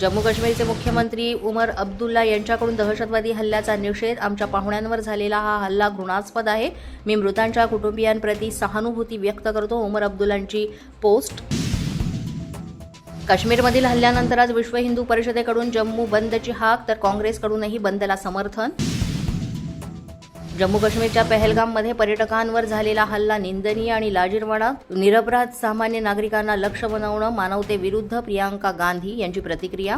जम्मू काश्मीरचे मुख्यमंत्री उमर अब्दुल्ला यांच्याकडून दहशतवादी हल्ल्याचा निषेध आमच्या पाहुण्यांवर झालेला हा हल्ला घृणास्पद आहे. मी मृतांच्या कुटुंबियांप्रती सहानुभूती व्यक्त करतो उमर अब्दुल्लांची पोस्ट. काश्मीरमधील हल्ल्यानंतर आज विश्व हिंदू परिषदेकडून जम्मू बंदची हाक तर काँग्रेसकडूनही बंदला समर्थन. जम्मू काश्मीरच्या पहलगाममध्ये पर्यटकांवर झालेला हल्ला निंदनीय आणि लाजीरवाणा. निरपराध सामान्य नागरिकांना लक्ष बनवणं मानवतेविरुद्ध प्रियांका गांधी यांची प्रतिक्रिया.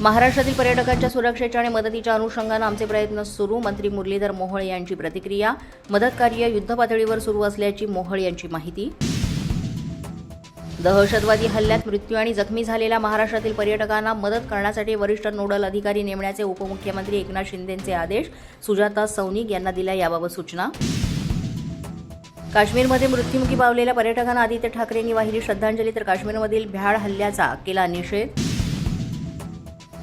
महाराष्ट्रातील पर्यटकांच्या सुरक्षेच्या आणि मदतीच्या अनुषंगानं आमचे प्रयत्न सुरू मंत्री मुरलीधर मोहोळ यांची प्रतिक्रिया. मदत कार्य युद्धपातळीवर सुरू असल्याची मोहोळ यांची माहिती. दहशतवादी हल्ल्यात मृत्यू आणि जखमी झालेल्या महाराष्ट्रातील पर्यटकांना मदत करण्यासाठी वरिष्ठ नोडल अधिकारी नेमण्याचे उपमुख्यमंत्री एकनाथ शिंदेंचे आदेश सुजाता सौनिक यांना दिल्या याबाबत सूचना. काश्मीरमध्ये मृत्युमुखी पावलेल्या पर्यटकांना आदित्य ठाकरेंनी वाहिली श्रद्धांजली तर काश्मीरमधील भ्याड हल्ल्याचा केला निषेध.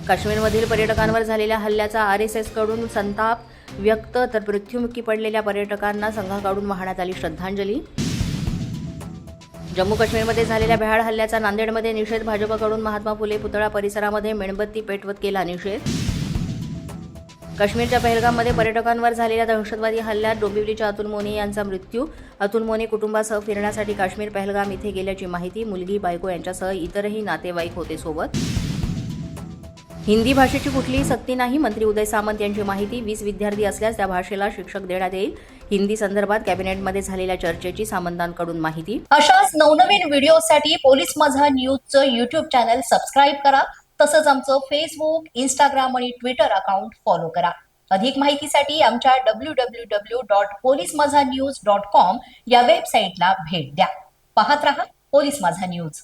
काश्मीरमधील पर्यटकांवर झालेल्या हल्ल्याचा आर एस एसकडून संताप व्यक्त तर मृत्युमुखी पडलेल्या पर्यटकांना संघाकडून वाहण्यात आली श्रद्धांजली. जम्मू काश्मीरमध्ये झालेल्या भ्याड हल्ल्याचा नांदेडमध्ये निषेध. भाजपकडून महात्मा फुले पुतळा परिसरामध्ये मेणबत्ती पेटवत केला निषेध. काश्मीरच्या पहलगाममध्ये पर्यटकांवर झालेल्या दहशतवादी हल्ल्यात डोंबिवलीच्या अतुल मोने यांचा मृत्यू. अतुल मोने कुटुंबासह फिरण्यासाठी काश्मीर पहलगाम इथे गेल्याची माहिती मुलगी बायको यांच्यासह इतरही नातेवाईक होते सोबत. हिंदी भाषेची कुठलीही सक्ती नाही. मंत्री उदय सामंत यांची माहिती वीस विद्यार्थी असल्यास त्या भाषेला शिक्षक देण्यात येईल. हिंदी संदर्भात कॅबिनेटमध्ये झालेल्या चर्चेची सामंतांकडून माहिती. अशाच नवनवीन व्हिडिओसाठी पोलीस माझा न्यूजचं युट्यूब चॅनल सबस्क्राईब करा. तसंच आमचं फेसबुक इंस्टाग्राम आणि ट्विटर अकाउंट फॉलो करा. अधिक माहितीसाठी आमच्या W W W dot police Majha news dot com या वेबसाईटला भेट द्या. पाहत रहा पोलीस माझा न्यूज.